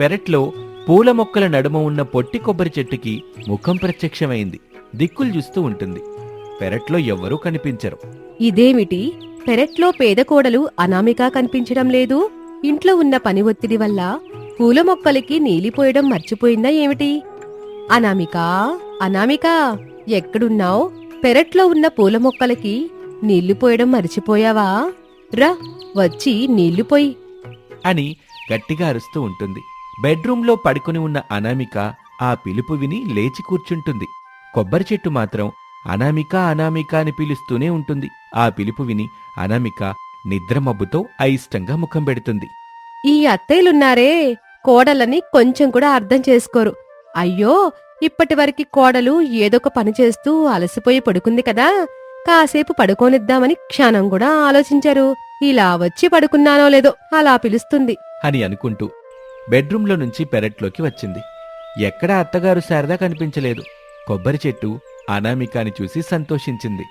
పెరట్లో పూల మొక్కల నడుమ ఉన్న పొట్టి కొబ్బరి చెట్టుకి ముఖం ప్రత్యక్షమైంది. దిక్కులు చూస్తూ ఉంటుంది. పెరట్లో ఎవ్వరూ కనిపించరు. ఇదేమిటి? పెరట్లో పేద కోడలు అనామిక కనిపించడం లేదు? ఇంట్లో ఉన్న పని ఒత్తిడి వల్ల పూల మొక్కలకి నీలిపోయడం మర్చిపోయిందా ఏమిటి? అనామిక అనామిక ఎక్కడున్నావ్? పెరట్లో ఉన్న పూల మొక్కలకి నీళ్ళు పోయడం మర్చిపోయావా? రా వచ్చి నీళ్ళు పోయి. అని గట్టిగా అరుస్తూ ఉంటుంది. బెడ్రూంలో పడుకుని ఉన్న అనామిక ఆ పిలుపు విని లేచి కూర్చుంటుంది. కొబ్బరి చెట్టు మాత్రం అనామిక అనామిక అని పిలుస్తూనే ఉంటుంది. ఆ పిలుపు విని అనామిక నిద్రమబ్బుతో అయిష్టంగా ముఖం పెడుతుంది. ఈ అత్తయ్యలున్నారే కోడలని కొంచెం కూడా అర్థం చేసుకోరు. అయ్యో ఇప్పటి వరకు కోడలు ఏదొక పని చేస్తూ అలసిపోయి పడుకుంది కదా కాసేపు పడుకోనిద్దామని క్షణం కూడా ఆలోచించారు. ఇలా వచ్చి పడుకున్నానో లేదో అలా పిలుస్తుంది. అని అనుకుంటూ బెడ్రూంలో నుంచి పెరట్లోకి వచ్చింది. ఎక్కడా అత్తగారు శారదా కనిపించలేదు. కొబ్బరి చెట్టు అనామికాని చూసి సంతోషించింది.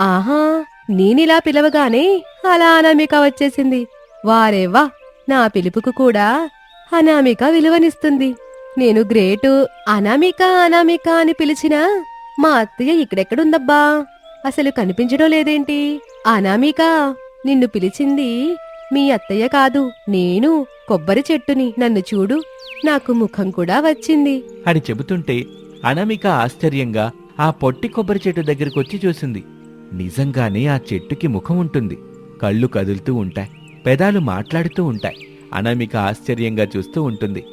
ఆహా నేనిలా పిలవగానే అలా అనామిక వచ్చేసింది. వారేవా నా పిలుపుకు కూడా అనామిక విలువనిస్తుంది. నేను గ్రేటు అనామిక అనామిక అని పిలిచినా మా అత్తయ్య ఇక్కడెక్కడుందబ్బా? అసలు కనిపించడం లేదేంటి? అనామిక నిన్ను పిలిచింది మీ అత్తయ్య కాదు నేను కొబ్బరి చెట్టుని. నన్ను చూడు నాకు ముఖం కూడా వచ్చింది. అని చెబుతుంటే అనామిక ఆశ్చర్యంగా ఆ పొట్టి కొబ్బరి చెట్టు దగ్గరకొచ్చి చూసింది. నిజంగానే ఆ చెట్టుకి ముఖం ఉంటుంది. కళ్ళు కదులుతూ ఉంటాయి. పెదాలు మాట్లాడుతూ ఉంటాయి. అనామిక ఆశ్చర్యంగా చూస్తూ ఉంటుంది.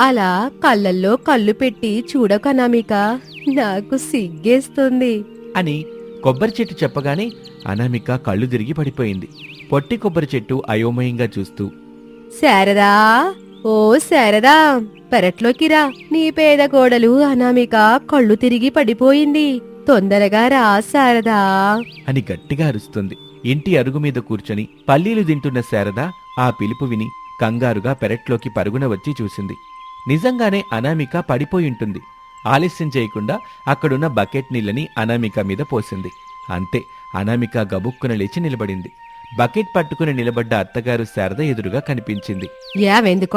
అలా కళ్ళల్లో కళ్ళు పెట్టి చూడకనామిక నాకు సిగ్గేస్తుంది. అని కొబ్బరి చెట్టు చెప్పగానే అనామిక కళ్ళు తిరిగి పడిపోయింది. పొట్టి కొబ్బరి చెట్టు అయోమయంగా చూస్తూ శారదా ఓ శారదా పెరట్లోకి రా. నీ పేద కోడలు అనామిక కళ్ళు తిరిగి పడిపోయింది. తొందరగా రా శారదా. అని గట్టిగా అరుస్తుంది. ఇంటి అరుగు మీద కూర్చొని పల్లీలు తింటున్న శారద ఆ పిలుపు విని కంగారుగా పెరట్లోకి పరుగున వచ్చి చూసింది. నిజంగానే అనామిక పడిపోయుంటుంది ఆలస్యం చేయకుండా అక్కడున్న బకెట్ నీళ్ళని అనామిక మీద పోసింది. అంతే అనామిక గబుక్కున లేచి నిలబడింది. బకెట్ పట్టుకుని నిలబడ్డ అత్తగారు శారద ఎదురుగా కనిపించింది. ఏవైంది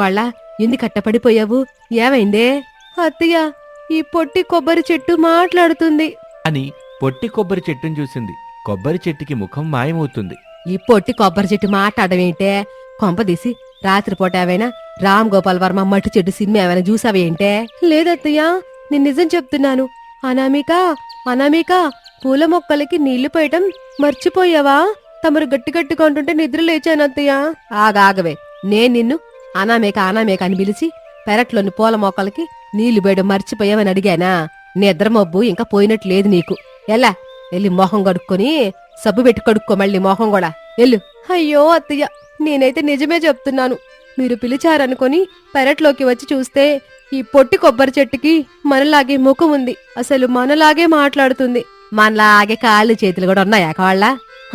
ఎందుకు కట్టపడిపోయావు? ఏమైందే అత్తయ్య ఈ పొట్టి కొబ్బరి చెట్టు మాట్లాడుతుంది. అని పొట్టి కొబ్బరి చెట్టును చూసింది. కొబ్బరి చెట్టుకి ముఖం మాయమవుతుంది. ఈ పొట్టి కొబ్బరి చెట్టు మాట్లాడమేంటే కొంపదీసి రాత్రిపూట ఏవైనా రామ్ గోపాల్ వర్మ మట్టు చెట్టు సినిమా ఏమైనా చూసావేంటే? లేదత్తయ్యా నేను నిజం చెప్తున్నాను. అనామిక అనామిక పూల మొక్కలకి నీళ్ళు పోయటం మర్చిపోయావా? తమరు గట్టి గట్టిగా ఉంటుంటే నిద్ర లేచాను అత్తయ్య. ఆగాగవే నేను నిన్ను అనామేక అనామేక అని పిలిచి పెరట్లోని పూల మొక్కలకి నీళ్ళు పోయడం మర్చిపోయామని అడిగానా? నిద్ర మబ్బు ఇంకా పోయినట్టు లేదు నీకు. ఎలా వెళ్ళి మొహం కడుక్కొని సబ్బు పెట్టి కడుక్కో మళ్ళీ మొహం కూడా. ఎల్లు. అయ్యో అత్తయ్య నేనైతే నిజమే చెప్తున్నాను. మీరు పిలిచారనుకొని పెరట్లోకి వచ్చి చూస్తే ఈ పొట్టి కొబ్బరి చెట్టుకి మనలాగే ముఖం ఉంది. అసలు మనలాగే మాట్లాడుతుంది. మనలాగే కాళ్ళు చేతులు కూడా ఉన్నాయా కాళ్ళ?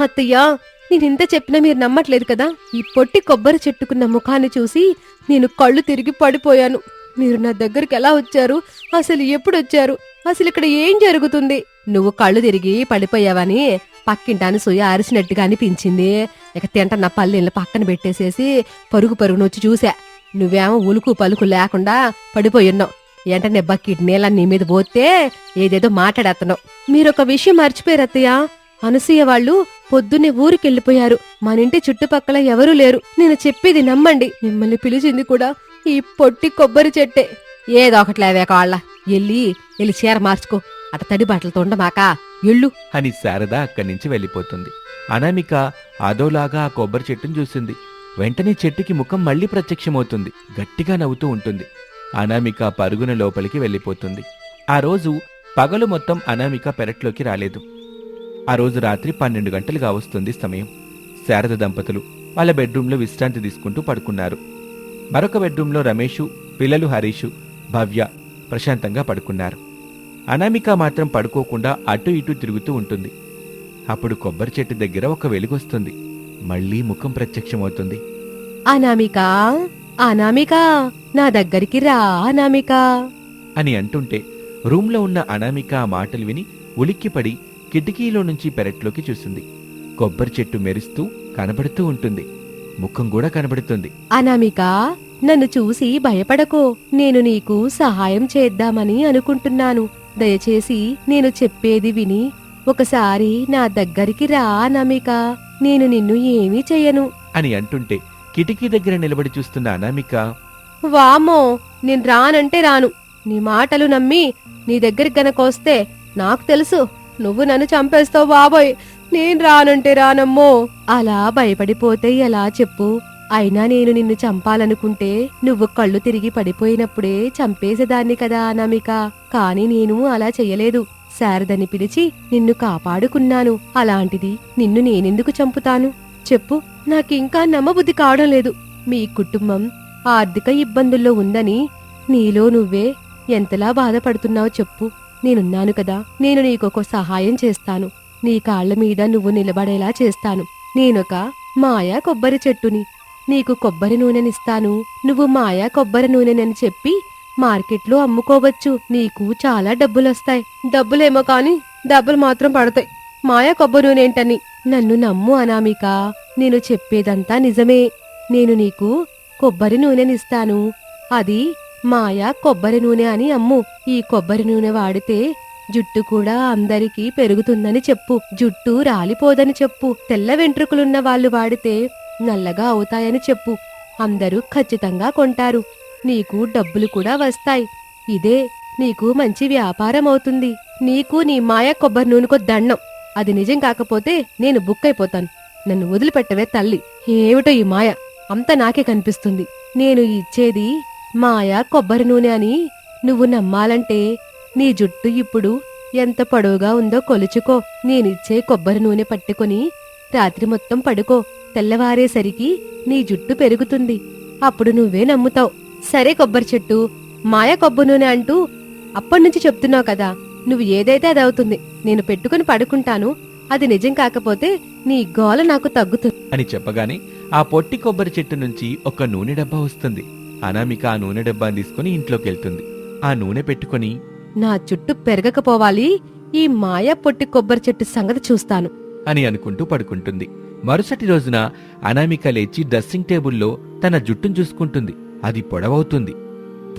అత్తయ్యా నేను ఇంత చెప్పినా మీరు నమ్మట్లేదు కదా? ఈ పొట్టి కొబ్బరి చెట్టుకున్న ముఖాన్ని చూసి నేను కళ్ళు తిరిగి పడిపోయాను. మీరు నా దగ్గరికి ఎలా వచ్చారు? అసలు ఎప్పుడు వచ్చారు అసలు ఇక్కడ ఏం జరుగుతుంది? నువ్వు కళ్ళు తిరిగి పడిపోయావని పక్కింటాను సుయ అరిసినట్టుగా అనిపించింది. ఇక తింట నా పల్లెళ్ళు పక్కన పెట్టేసేసి పరుగు పరుగునొచ్చి చూసా. నువ్వేమో ఉలుకు పలుకు లేకుండా పడిపోయున్నావు వెంటనే బకెట్ నీళ్ళ నీ మీద పోతే ఏదేదో మాట్లాడేస్తున్నావు మీరొక విషయం మర్చిపోయారు అత్తయ్య. అనసూయ వాళ్ళు పొద్దున్నే ఊరికెళ్ళిపోయారు. మన ఇంటి చుట్టుపక్కల ఎవరూ లేరు. నేను చెప్పేది నమ్మండి. మిమ్మల్ని పిలిచింది కూడా ఈ పొట్టి కొబ్బరి చెట్టే. ఏదో ఒకట్లేవే కాళ్ళ. ఎల్లి ఎల్లి చీర మార్చుకో. అట తడి బట్టలతో ఉండమాక ఎళ్ళు. అని శారద అక్కడి నుంచి వెళ్ళిపోతుంది. అనామిక అదోలాగా ఆ కొబ్బరి చెట్టును చూసింది. వెంటనే చెట్టుకి ముఖం మళ్ళీ ప్రత్యక్షమవుతుంది. గట్టిగా నవ్వుతూ ఉంటుంది. అనామిక పరుగున లోపలికి వెళ్ళిపోతుంది. ఆ రోజు పగలు మొత్తం అనామిక పెరట్లోకి రాలేదు. ఆ రోజు రాత్రి పన్నెండు గంటలుగా వస్తుంది సమయం. శారద దంపతులు వాళ్ళ బెడ్రూంలో విశ్రాంతి తీసుకుంటూ పడుకున్నారు. మరొక బెడ్రూంలో రమేషు పిల్లలు హరీషు భవ్య ప్రశాంతంగా పడుకున్నారు. అనామిక మాత్రం పడుకోకుండా అటు ఇటు తిరుగుతూ ఉంటుంది. అప్పుడు కొబ్బరి చెట్టు దగ్గర ఒక వెలుగొస్తుంది మళ్ళీ ముఖం ప్రత్యక్షమవుతుంది. అనామిక అనామిక నా దగ్గరికి రా అనామిక. అని అంటుంటే రూంలో ఉన్న అనామిక ఆ మాటలు విని ఉలిక్కిపడి కిటికీలో నుంచి పెరట్లోకి చూసింది కొబ్బరి చెట్టు మెరుస్తూ కనబడుతూ ఉంటుంది. ముఖం కూడా కనబడుతుంది. అనామిక నన్ను చూసి భయపడకో. నేను నీకు సహాయం చేద్దామని అనుకుంటున్నాను. దయచేసి నేను చెప్పేది విని ఒకసారి నా దగ్గరికి రా నమిక నేను నిన్ను ఏమీ చెయ్యను. అని అంటుంటే కిటికీ దగ్గర నిలబడి చూస్తున్న అనామిక వామ్మో నేను రానంటే రాను. నీ మాటలు నమ్మి నీ దగ్గరికి గనక వస్తే నాకు తెలుసు. నువ్వు నన్ను చంపేస్తావు బాబోయ్. నేను రానంటే రానమ్మో. అలా భయపడిపోతే ఎలా చెప్పు? అయినా నేను నిన్ను చంపాలనుకుంటే నువ్వు కళ్ళు తిరిగి పడిపోయినప్పుడే చంపేసేదాన్ని కదా అనామిక. కాని నేను అలా చెయ్యలేదు. శారదని పిలిచి నిన్ను కాపాడుకున్నాను. అలాంటిది నిన్ను నేనెందుకు చంపుతాను? చెప్పు. నాకింకా నమ్మబుద్ధి కావడం లేదు. మీ కుటుంబం ఆర్థిక ఇబ్బందుల్లో ఉందని నీలో నువ్వే ఎంతలా బాధపడుతున్నావో చెప్పు. నేనున్నాను కదా నేను నీకొక సహాయం చేస్తాను. నీ కాళ్ళ మీద నువ్వు నిలబడేలా చేస్తాను. నేనొక మాయా కొబ్బరి చెట్టుని. నీకు కొబ్బరి నూనెనిస్తాను. నువ్వు మాయా కొబ్బరి నూనెనని చెప్పి మార్కెట్లో అమ్ముకోవచ్చు. నీకు చాలా డబ్బులొస్తాయి. డబ్బులేమో కాని డబ్బులు మాత్రం పడతాయి. మాయా కొబ్బరి నూనె ఏంటని నన్ను నమ్ము అనామిక. నేను చెప్పేదంతా నిజమే. నేను నీకు కొబ్బరి నూనెనిస్తాను. అది మాయా కొబ్బరి నూనె అని అమ్ము. ఈ కొబ్బరి నూనె వాడితే జుట్టు కూడా అందరికీ పెరుగుతుందని చెప్పు. జుట్టు రాలిపోదని చెప్పు. తెల్ల వెంట్రుకలున్న వాళ్ళు వాడితే నల్లగా అవుతాయని చెప్పు. అందరూ ఖచ్చితంగా కొంటారు. నీకు డబ్బులు కూడా వస్తాయి. ఇదే నీకు మంచి వ్యాపారం అవుతుంది. నీకు నీ మాయ కొబ్బరి నూనెకో దండం. అది నిజం కాకపోతే నేను బుక్ అయిపోతాను. నన్ను వదిలిపెట్టవే తల్లి. ఏమిటో ఈ మాయ? అంతా నాకే కనిపిస్తుంది. నేను ఇచ్చేది మాయా కొబ్బరి నూనె అని నువ్వు నమ్మాలంటే నీ జుట్టు ఇప్పుడు ఎంత పొడవుగా ఉందో కొలుచుకో. నేనిచ్చే కొబ్బరి నూనె పట్టుకొని రాత్రి మొత్తం పడుకో. తెల్లవారేసరికి నీ జుట్టు పెరుగుతుంది. అప్పుడు నువ్వే నమ్ముతావు. సరే కొబ్బరి చెట్టు మాయా కొబ్బరి నూనె అంటూ అప్పటినుంచి చెప్తున్నావు కదా. నువ్వు ఏదైతే అది అవుతుంది నేను పెట్టుకుని పడుకుంటాను. అది నిజం కాకపోతే నీ గోల నాకు తగ్గుతుంది. అని చెప్పగానే ఆ పొట్టి కొబ్బరి చెట్టు నుంచి ఒక నూనె డబ్బా వస్తుంది. అనామిక ఆ నూనె డబ్బాని తీసుకుని ఇంట్లోకి వెళ్తుంది ఆ నూనె పెట్టుకొని నా చుట్టూ పెరగకపోవాలి ఈ మాయా పొట్టి కొబ్బరి చెట్టు సంగతి చూస్తాను. అని అనుకుంటూ పడుకుంటుంది. మరుసటి రోజున అనామిక లేచి డ్రెస్సింగ్ టేబుల్లో తన జుట్టును చూసుకుంటుంది. అది పొడవవుతుంది.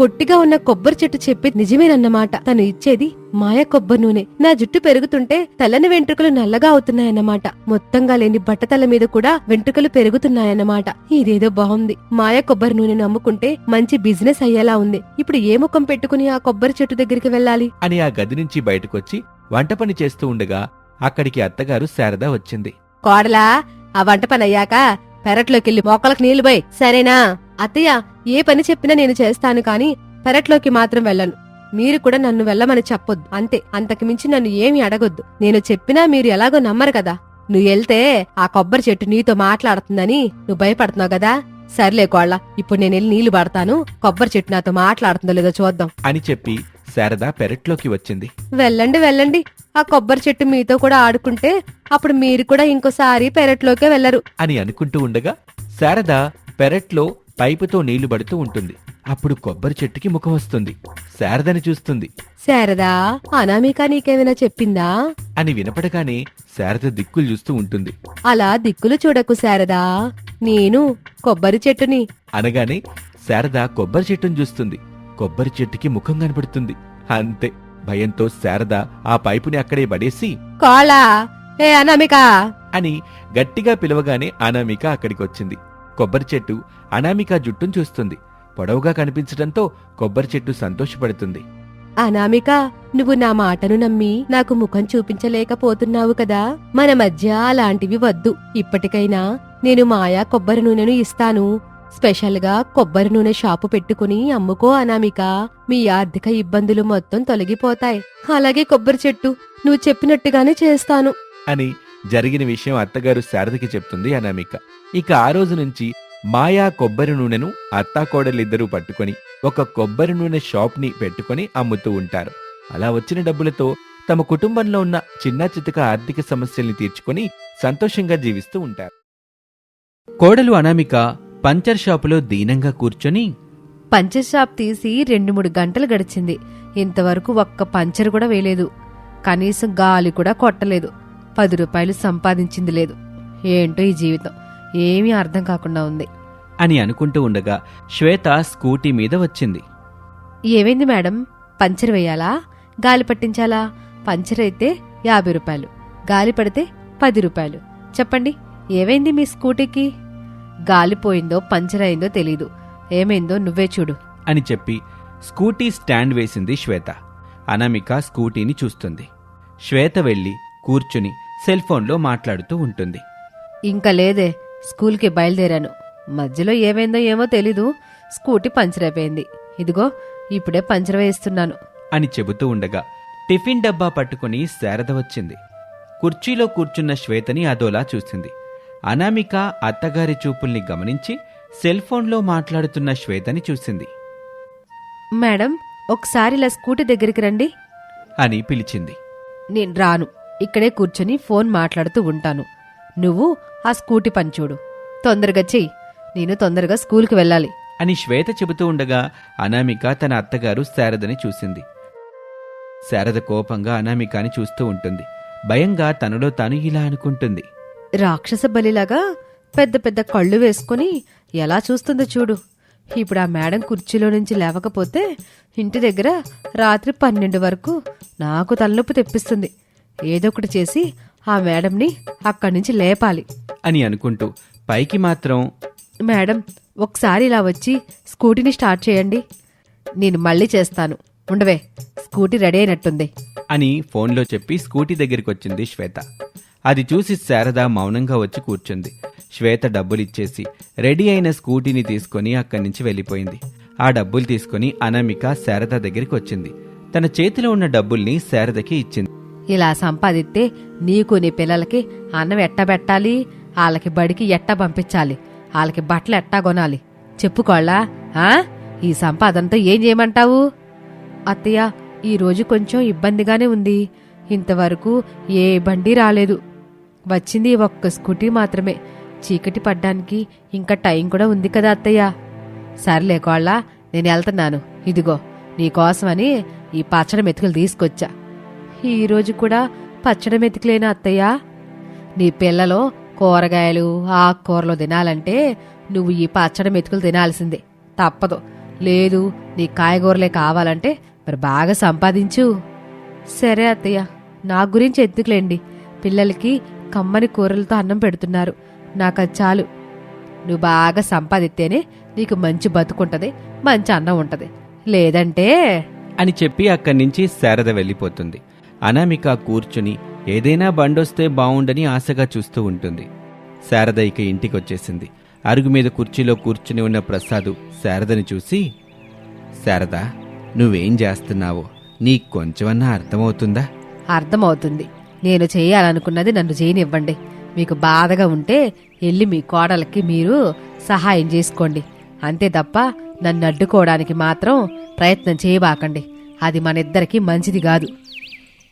పొట్టిగా ఉన్న కొబ్బరి చెట్టు చెప్పేది నిజమేనన్నమాట. తను ఇచ్చేది మాయ కొబ్బరి నూనె. నా జుట్టు పెరుగుతుంటే తెల్లని వెంట్రుకలు నల్లగా అవుతున్నాయన్నమాట. మొత్తంగా లేని బట్టతల మీద కూడా వెంట్రుకలు పెరుగుతున్నాయన్నమాట. ఇదేదో బాగుంది మాయ కొబ్బరి నూనెను అమ్ముకుంటే మంచి బిజినెస్ అయ్యేలా ఉంది. ఇప్పుడు ఏ ముఖం పెట్టుకుని ఆ కొబ్బరి చెట్టు దగ్గరికి వెళ్ళాలి? అని ఆ గది నుంచి బయటకొచ్చి వంట పని చేస్తూ ఉండగా అక్కడికి అత్తగారు శారద వచ్చింది. కోడలా ఆ వంట పని అయ్యాక పెరట్లోకెళ్ళి మొక్కలకు నీళ్ళు పోయి. సరేనా? అత్తయ్య ఏ పని చెప్పినా నేను చేస్తాను కాని పెరట్లోకి మాత్రం వెళ్ళను. మీరు కూడా నన్ను వెళ్ళమని చెప్పొద్దు. అంతే. అంతకు మించి నన్ను ఏమీ అడగొద్దు. నేను చెప్పినా మీరు ఎలాగో నమ్మరు కదా. నువ్వు వెళ్తే ఆ కొబ్బరి చెట్టు నీతో మాట్లాడుతుందని నువ్వు భయపడుతున్నావు కదా. సర్లే కోళ్ళ ఇప్పుడు నేను వెళ్ళి నీళ్ళు పడతాను. కొబ్బరి చెట్టు నాతో మాట్లాడుతుందో లేదో చూద్దాం. అని చెప్పి శారద పెరట్లోకి వచ్చింది. వెళ్ళండి వెళ్ళండి. ఆ కొబ్బరి చెట్టు మీతో కూడా ఆడుకుంటే అప్పుడు మీరు కూడా ఇంకోసారి పెరట్లోకే వెళ్ళరు. అని అనుకుంటూ ఉండగా శారద పెరట్లో పైపుతో నీళ్ళు పడుతూ ఉంటుంది. అప్పుడు కొబ్బరి చెట్టుకి ముఖం వస్తుంది. శారదని చూస్తుంది. శారదా అనామిక నీకేమైనా చెప్పిందా? అని వినపడగానే శారద దిక్కులు చూస్తూ ఉంటుంది. అలా దిక్కులు చూడకు శారదా. నేను కొబ్బరి చెట్టుని. అనగానే శారద కొబ్బరి చెట్టును చూస్తుంది. కొబ్బరి చెట్టుకి ముఖం కనపడుతుంది. అంతే. భయంతో శారద ఆ పైపుని అక్కడే పడేసి కాళా ఏ అనామిక! అని గట్టిగా పిలవగానే అనామిక అక్కడికి వచ్చింది కొబ్బరి చెట్టు అనామిక జుట్టును చూస్తుంది. పొడవుగా కనిపించడంతో కొబ్బరి చెట్టు సంతోషపడుతుంది. అనామిక నువ్వు నా మాటను నమ్మి నాకు ముఖం చూపించలేకపోతున్నావు కదా? మన మధ్య అలాంటివి వద్దు. ఇప్పటికైనా నేను మాయా కొబ్బరి నూనెను ఇస్తాను. స్పెషల్గా కొబ్బరి నూనె షాపు పెట్టుకుని అమ్ముకో అనామిక. మీ ఆర్థిక ఇబ్బందులు మొత్తం తొలగిపోతాయి. అలాగే కొబ్బరి చెట్టు నువ్వు చెప్పినట్టుగానే చేస్తాను. అని జరిగిన విషయం అత్తగారు శారదకి చెప్తుంది అనామిక. ఇక ఆ రోజు నుంచి మాయా కొబ్బరి నూనెను అత్తాకోడలిద్దరూ పట్టుకొని ఒక కొబ్బరి నూనె షాప్ని పెట్టుకొని అమ్ముతూ ఉంటారు. అలా వచ్చిన డబ్బులతో తమ కుటుంబంలో ఉన్న చిన్న చితక ఆర్థిక సమస్యల్ని తీర్చుకొని సంతోషంగా జీవిస్తూ ఉంటారు. కోడలు అనామిక పంచర్ షాపులో దీనంగా కూర్చొని పంచర్ షాప్ తీసి రెండు మూడు గంటలు గడిచింది. ఇంతవరకు ఒక్క పంచర్ కూడా వేయలేదు. కనీసం గాలి కూడా కొట్టలేదు. పది రూపాయలు సంపాదించింది లేదు. ఏంటో ఈ జీవితం? ఏమీ అర్థం కాకుండా ఉంది. అని అనుకుంటూ ఉండగా శ్వేత స్కూటీ మీద వచ్చింది. ఏమైంది మేడం? పంచర్ వేయాలా? గాలి పట్టించాలా? పంచర్ అయితే యాభై రూపాయలు. గాలి పడితే పది రూపాయలు. చెప్పండి ఏమైంది మీ స్కూటీకి? గాలి పోయిందో పంచర్ అయిందో తెలీదు. ఏమైందో నువ్వే చూడు. అని చెప్పి స్కూటీ స్టాండ్ వేసింది శ్వేత. అనామిక స్కూటీని చూస్తుంది. శ్వేత వెళ్ళి కూర్చుని సెల్ ఫోన్లో మాట్లాడుతూ ఉంటుంది. ఇంకా లేదే స్కూల్కి బయలుదేరాను. మధ్యలో ఏమైందో ఏమో తెలీదు స్కూటీ పంచర్ అయిపోయింది. ఇదిగో ఇప్పుడే పంచర్ వేయిస్తున్నాను. అని చెబుతూ ఉండగా టిఫిన్ డబ్బా పట్టుకుని శారద వచ్చింది. కుర్చీలో కూర్చున్న శ్వేతని అదోలా చూసింది. అనామిక అత్తగారి చూపుల్ని గమనించి సెల్ ఫోన్లో మాట్లాడుతున్న శ్వేతని చూసింది. మేడం ఒకసారి ఇలా స్కూటీ దగ్గరికి రండి. అని పిలిచింది. నేను రాను. ఇక్కడే కూర్చొని ఫోన్ మాట్లాడుతూ ఉంటాను. నువ్వు ఆ స్కూటీ పని చూడు. తొందరగా చెయ్యి. నేను తొందరగా స్కూల్కి వెళ్ళాలి. అని శ్వేత చెబుతూ ఉండగా అనామిక తన అత్తగారు శారదని చూసింది. శారద కోపంగా అనామికాని చూస్తూ ఉంటుంది. భయంగా తనలో తాను ఇలా అనుకుంటుంది. రాక్షస బలిలాగా పెద్ద పెద్ద కళ్ళు వేసుకొని ఎలా చూస్తుందో చూడు. ఇప్పుడు ఆ మేడం కుర్చీలో నుంచి లేవకపోతే ఇంటి దగ్గర రాత్రి పన్నెండు వరకు నాకు తలనొప్పి తెప్పిస్తుంది. ఏదో ఒకటి చేసి ఆ మేడంని అక్కడి నుంచి లేపాలి. అని అనుకుంటూ పైకి మాత్రం మేడం ఒకసారి ఇలా వచ్చి స్కూటీని స్టార్ట్ చేయండి. నేను మళ్ళీ చేస్తాను. ఉండవే స్కూటీ రెడీ అయినట్టుంది. అని ఫోన్లో చెప్పి స్కూటీ దగ్గరికి వచ్చింది శ్వేత. అది చూసి శారద మౌనంగా వచ్చి కూర్చుంది. శ్వేత డబ్బులిచ్చేసి రెడీ అయిన స్కూటీని తీసుకొని అక్కడి నుంచి వెళ్ళిపోయింది. ఆ డబ్బులు తీసుకొని అనామిక శారద దగ్గరికి వచ్చింది తన చేతిలో ఉన్న డబ్బుల్ని శారదకి ఇచ్చింది. ఇలా సంపాదిస్తే నీకు నీ పిల్లలకి అన్నం ఎట్టా పెట్టాలి? వాళ్ళకి బడికి ఎట్టా పంపించాలి? వాళ్ళకి బట్టలు ఎట్టా కొనాలి? చెప్పుకోళ్ళా ఆ? ఈ సంపాదనతో ఏం చేయమంటావు? అత్తయ్య ఈరోజు కొంచెం ఇబ్బందిగానే ఉంది. ఇంతవరకు ఏ బండి రాలేదు. వచ్చింది ఒక్క స్కూటీ మాత్రమే. చీకటి పడ్డానికి ఇంకా టైం కూడా ఉంది కదా అత్తయ్య. సర్లే కోళ్ళ నేను వెళ్తున్నాను. ఇదిగో నీకోసమని ఈ పచ్చడి మెతుకులు తీసుకొచ్చా. ఈరోజు కూడా పచ్చడి మెతుకులేనా అత్తయ్య? నీ పిల్లలో కూరగాయలు ఆకుకూరలు తినాలంటే నువ్వు ఈ పచ్చడి మెతుకులు తినాల్సిందే. తప్పదు. లేదు నీ కాయగూరలే కావాలంటే మరి బాగా సంపాదించు. సరే అత్తయ్య. నా గురించి ఎత్తుకులేండి. పిల్లలకి కమ్మని కూరలతో అన్నం పెడుతున్నారు. నాకు అది చాలు. నువ్వు బాగా సంపాదిస్తేనే నీకు మంచి బతుకుంటది మంచి అన్నం ఉంటది. లేదంటే అని చెప్పి అక్కడి నుంచి శారద వెళ్ళిపోతుంది. అనామిక కూర్చుని ఏదైనా బండొస్తే బావుండని ఆశగా చూస్తూ ఉంటుంది. శారద ఇక ఇంటికొచ్చేసింది. అరుగు మీద కుర్చీలో కూర్చుని ఉన్న ప్రసాదు శారదని చూసి శారద నువ్వేం చేస్తున్నావో? నీకు కొంచెమన్నా అర్థమవుతుందా? అర్థమవుతుంది. నేను చేయాలనుకున్నది నన్ను చేయనివ్వండి. మీకు బాధగా ఉంటే వెళ్ళి మీ కోడలకి మీరు సహాయం చేసుకోండి. అంతే తప్ప నన్ను అడ్డుకోవడానికి మాత్రం ప్రయత్నం చేయబాకండి. అది మనిద్దరికీ మంచిది కాదు.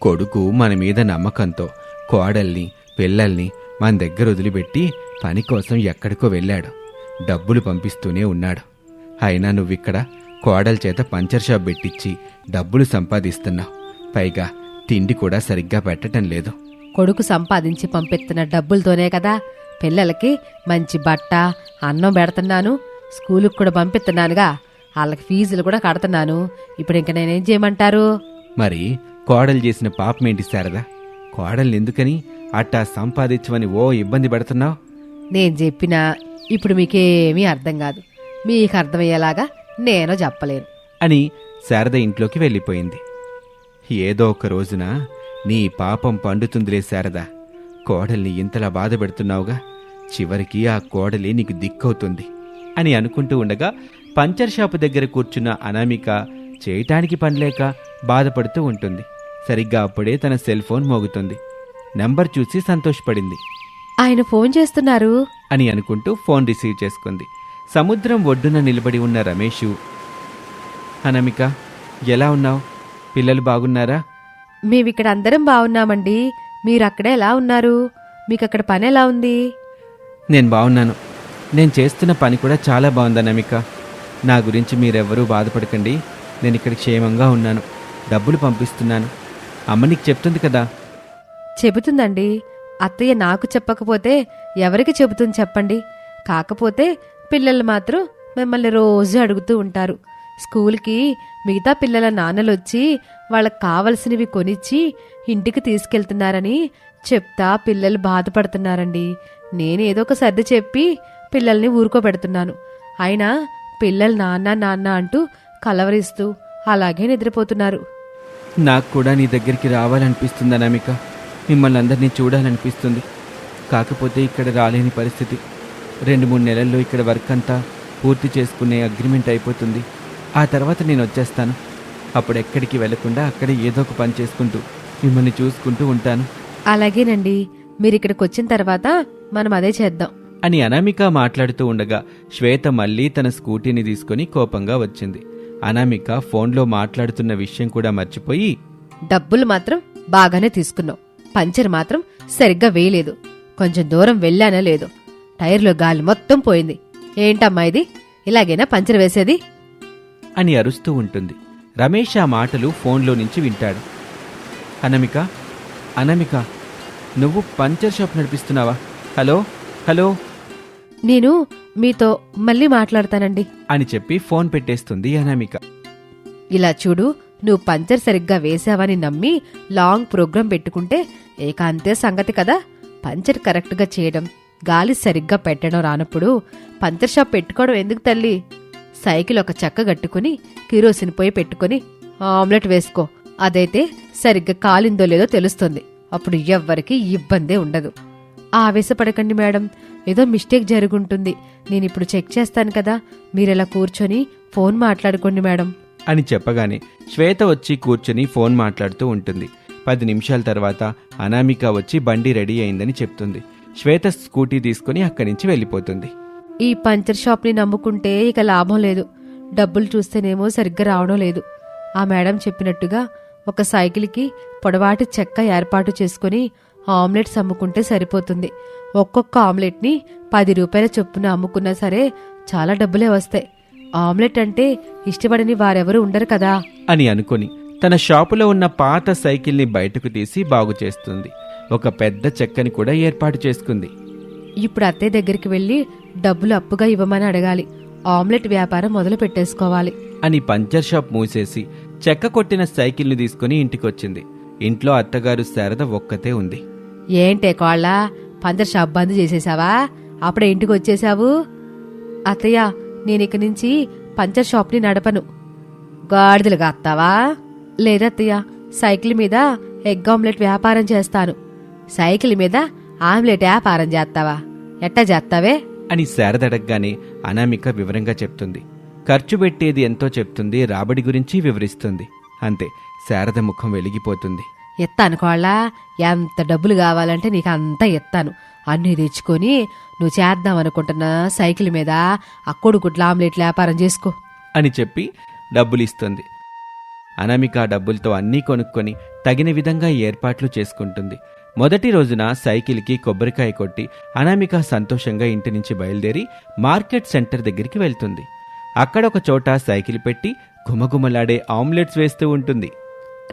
కొడుకు మన మీద నమ్మకంతో కోడల్ని పిల్లల్ని మన దగ్గర వదిలిపెట్టి పని కోసం ఎక్కడికో వెళ్ళాడు. డబ్బులు పంపిస్తూనే ఉన్నాడు. అయినా నువ్విక్కడ కోడల చేత పంచర్ షాప్ పెట్టించి డబ్బులు సంపాదిస్తున్నావు. పైగా తిండి కూడా సరిగ్గా పెట్టడం లేదు. కొడుకు సంపాదించి పంపిస్తున్న డబ్బులతోనే కదా పిల్లలకి మంచి బట్ట అన్నం పెడుతున్నాను స్కూలుకి కూడా పంపిస్తున్నానుగా వాళ్ళకి ఫీజులు కూడా కడుతున్నాను. ఇప్పుడు ఇంక నేనేం చేయమంటారు? మరి కోడలు చేసిన పాపమేంటి శారదా? కోడల్ని ఎందుకని అట్టా సంపాదించమని ఓ ఇబ్బంది పెడుతున్నావు? నేను చెప్పినా ఇప్పుడు మీకేమీ అర్థం కాదు. మీకు అర్థమయ్యేలాగా నేను చెప్పలేను. అని శారద ఇంట్లోకి వెళ్ళిపోయింది. ఏదో ఒక రోజున నీ పాపం పండుతుందిలే శారద. కోడల్ని ఇంతలా బాధ పెడుతున్నావుగా? చివరికి ఆ కోడలే నీకు దిక్కవుతుంది అని అనుకుంటూ ఉండగా పంచర్ షాపు దగ్గర కూర్చున్న అనామిక చేయటానికి పనిలేక బాధపడుతూ ఉంటుంది. సరిగ్గా అప్పుడే తన సెల్ ఫోన్ మోగుతుంది. నంబర్ చూసి సంతోషపడింది. ఆయన ఫోన్ చేస్తున్నారు? అని అనుకుంటూ ఫోన్ రిసీవ్ చేసుకుంది. సముద్రం ఒడ్డున నిలబడి ఉన్న రమేషు అనామిక ఎలా ఉన్నావు? పిల్లలు బాగున్నారా? మేమిక్కడ అందరం బాగున్నామండి. మీరు అక్కడ ఎలా ఉన్నారు? మీకు అక్కడ పని ఎలా ఉంది? నేను బాగున్నాను. నేను చేస్తున్న పని కూడా చాలా బాగుంది అనామిక. నా గురించి మీరెవ్వరూ బాధపడకండి. నేను ఇక్కడ క్షేమంగా ఉన్నాను. డబ్బులు పంపిస్తున్నాను. అమ్మ నీకు చెప్తుంది కదా? చెబుతుందండి. అత్తయ్య నాకు చెప్పకపోతే ఎవరికి చెబుతుంది చెప్పండి. కాకపోతే పిల్లలు మాత్రం మిమ్మల్ని రోజు అడుగుతూ ఉంటారు. స్కూల్కి మిగతా పిల్లల నాన్నలు వచ్చి వాళ్ళకి కావలసినవి కొనిచ్చి ఇంటికి తీసుకెళ్తున్నారని చెప్తా పిల్లలు బాధపడుతున్నారండి. నేనేదో ఒక సర్ది చెప్పి పిల్లల్ని ఊరుకోబెడుతున్నాను. అయినా పిల్లలు నాన్న నాన్న అంటూ కలవరిస్తూ అలాగే నిద్రపోతున్నారు. నాకు కూడా నీ దగ్గరికి రావాలనిపిస్తుంది అనామిక. మిమ్మల్ని అందరినీ చూడాలనిపిస్తుంది. కాకపోతే ఇక్కడ రాలేని పరిస్థితి. రెండు మూడు నెలల్లో ఇక్కడ వర్క్ అంతా పూర్తి చేసుకునే అగ్రిమెంట్ అయిపోతుంది. ఆ తర్వాత నేను వచ్చేస్తాను. అప్పుడు ఎక్కడికి వెళ్ళకుండా అక్కడ ఏదో ఒక పని చేసుకుంటూ మిమ్మల్ని చూసుకుంటూ ఉంటాను. అలాగేనండి. మీరు ఇక్కడికి వచ్చిన తర్వాత మనం అదే చేద్దాం. అని అనామిక మాట్లాడుతూ ఉండగా శ్వేత మళ్ళీ తన స్కూటీని తీసుకొని కోపంగా వచ్చింది. అనామిక ఫోన్లో మాట్లాడుతున్న విషయం కూడా మర్చిపోయి డబ్బులు మాత్రం బాగానే తీసుకున్నావు. పంచర్ మాత్రం సరిగ్గా వేయలేదు. కొంచెం దూరం వెళ్ళానా లేదు. టైర్లో గాలి మొత్తం పోయింది. ఏంటమ్మా ఇది? ఇలాగేనా పంచర్ వేసేది? అని అరుస్తూ ఉంటుంది. రమేష్ ఆ మాటలు ఫోన్లో నుంచి వింటాడు. అనమిక అనమిక నువ్వు పంచర్ షాప్ నడిపిస్తున్నావా? హలో? హలో? నేను మీతో మళ్ళీ మాట్లాడతానండి. అని చెప్పి ఫోన్ పెట్టేస్తుంది అనామిక. ఇలా చూడు నువ్వు పంచర్ సరిగ్గా వేసావని నమ్మి లాంగ్ ప్రోగ్రాం పెట్టుకుంటే ఏక అంతే సంగతి కదా? పంచర్ కరెక్ట్గా చేయడం గాలి సరిగ్గా పెట్టడం రానప్పుడు పంచర్ షాప్ పెట్టుకోవడం ఎందుకు తల్లి? సైకిల్ ఒక చెక్క కట్టుకుని కిరోసిన్ పోయి పెట్టుకుని ఆమ్లెట్ వేసుకో. అదైతే సరిగ్గా కాలిందో లేదో తెలుస్తుంది. అప్పుడు ఎవ్వరికి ఇబ్బందే ఉండదు. ఆవేశపడకండి మేడం. ఏదో మిస్టేక్ జరుగుంటుంది. నేను ఇప్పుడు చెక్ చేస్తాను కదా. మీరెలా కూర్చొని ఫోన్ మాట్లాడుకోండి మేడం. అని చెప్పగానే శ్వేత వచ్చి కూర్చుని ఫోన్ మాట్లాడుతూ ఉంటుంది. పది నిమిషాల తర్వాత అనామిక వచ్చి బండి రెడీ అయిందని చెప్తుంది. శ్వేత స్కూటీ తీసుకుని అక్కడి నుంచి వెళ్ళిపోతుంది. ఈ పంచర్ షాప్ని నమ్ముకుంటే ఇక లాభం లేదు. డబ్బులు చూస్తేనేమో సరిగ్గా రావడం లేదు. ఆ మేడం చెప్పినట్టుగా ఒక సైకిల్కి పొడవాటి చెక్క ఏర్పాటు చేసుకుని ఆమ్లెట్స్ అమ్ముకుంటే సరిపోతుంది. ఒక్కొక్క ఆమ్లెట్ని పది రూపాయల చొప్పున అమ్ముకున్నా సరే చాలా డబ్బులే వస్తాయి. ఆమ్లెట్ అంటే ఇష్టపడని వారెవరూ ఉండరు కదా. అని అనుకొని తన షాపులో ఉన్న పాత సైకిల్ని బయటకు తీసి బాగు చేస్తుంది. ఒక పెద్ద చెక్కని కూడా ఏర్పాటు చేసుకుంది. ఇప్పుడు అత్తయ్య దగ్గరికి వెళ్ళి డబ్బులు అప్పుగా ఇవ్వమని అడగాలి. ఆమ్లెట్ వ్యాపారం మొదలు పెట్టేసుకోవాలి. అని పంచర్ షాప్ మూసేసి చెక్క కొట్టిన సైకిల్ని తీసుకుని ఇంటికొచ్చింది. ఇంట్లో అత్తగారు శారద ఒక్కతే ఉంది. ఏంటే కోళ్ళ? పంచర్ షాప్ బంద్ చేసేసావా? అప్పుడే ఇంటికి వచ్చేసావు? అత్తయ్య నేను నుంచి పంచర్ షాప్ని నడపను. గాడిదలుగా అత్తావా లేదత్తయ్య సైకిల్ మీద ఎగ్ ఆమ్లెట్ వ్యాపారం చేస్తాను. సైకిల్ మీద ఆమ్లెట్ వ్యాపారం చేస్తావా? ఎట్టా చేస్తావే? అని శారదడగ్గానే అనామిక వివరంగా చెప్తుంది. ఖర్చు పెట్టేది ఎంతో చెప్తుంది రాబడి గురించి వివరిస్తుంది. అంతే శారద ముఖం వెలిగిపోతుంది. ఎత్తాను కోళ్ళ. ఎంత డబ్బులు కావాలంటే నీకు అంతా ఎత్తాను. అన్నీ తెచ్చుకొని నువ్వు చేద్దాం అనుకుంటున్న సైకిల్ మీద. అక్కుడు గుడ్ల ఆమ్లెట్ వ్యాపారం చేసుకో. అని చెప్పి డబ్బులు ఇస్తుంది అనామిక డబ్బులతో అన్నీ కొనుక్కొని తగిన విధంగా ఏర్పాట్లు చేసుకుంటుంది. మొదటి రోజున సైకిల్కి కొబ్బరికాయ కొట్టి అనామిక సంతోషంగా ఇంటి నుంచి బయలుదేరి మార్కెట్ సెంటర్ దగ్గరికి వెళ్తుంది. అక్కడ ఒక చోట సైకిల్ పెట్టి గుమగుమలాడే ఆమ్లెట్స్ వేస్తూ ఉంటుంది.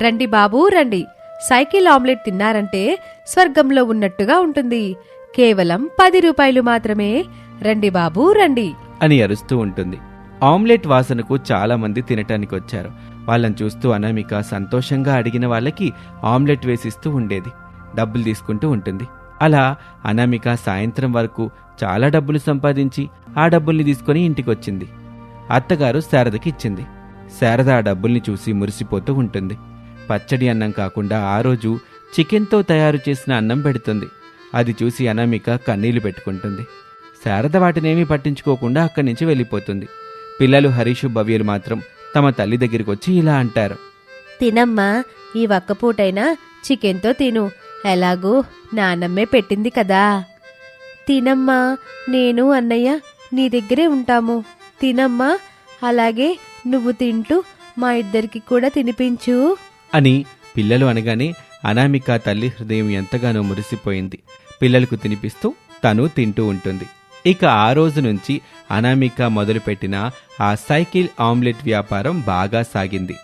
రండి బాబూ రండి. సైకిల్ ఆమ్లెట్ తిన్నారంటే స్వర్గంలో ఉన్నట్టుగా ఉంటుంది. కేవలం పది రూపాయలు మాత్రమే. రండి బాబూ రండి. అని అరుస్తూ ఉంటుంది. ఆమ్లెట్ వాసనకు చాలా మంది తినటానికి వచ్చారు వాళ్ళని చూస్తూ అనామిక సంతోషంగా అడిగిన వాళ్ళకి ఆమ్లెట్ వేసిస్తూ ఉండేది. డబ్బులు తీసుకుంటూ ఉంటుంది. అలా అనామిక సాయంత్రం వరకు చాలా డబ్బులు సంపాదించి ఆ డబ్బుల్ని తీసుకొని ఇంటికొచ్చింది. అత్తగారు శారదకి ఇచ్చింది శారద ఆ డబ్బుల్ని చూసి మురిసిపోతూ ఉంటుంది. పచ్చడి అన్నం కాకుండా ఆ రోజు చికెన్తో తయారు చేసిన అన్నం పెడుతుంది. అది చూసి అనామిక కన్నీళ్ళు పెట్టుకుంటుంది. శారద వాటినేమీ పట్టించుకోకుండా అక్కడి నుంచి వెళ్ళిపోతుంది. పిల్లలు హరీషు భవ్యులు మాత్రం తమ తల్లి దగ్గరికి వచ్చి ఇలా అంటారు. తినమ్మా ఈ ఒక్కపూటైనా చికెన్తో తిను. ఎలాగూ నానమ్మే పెట్టింది కదా. తినమ్మా నేను అన్నయ్య నీ దగ్గరే ఉంటాము. తినమ్మా అలాగే నువ్వు తింటూ మా ఇద్దరికి కూడా తినిపించు. అని పిల్లలు అనగానే అనామిక తల్లి హృదయం ఎంతగానో మురిసిపోయింది. పిల్లలకు తినిపిస్తూ తను తింటూ ఉంటుంది. ఇక ఆ రోజు నుంచి అనామిక మొదలుపెట్టిన ఆ సైకిల్ ఆమ్లెట్ వ్యాపారం బాగా సాగింది.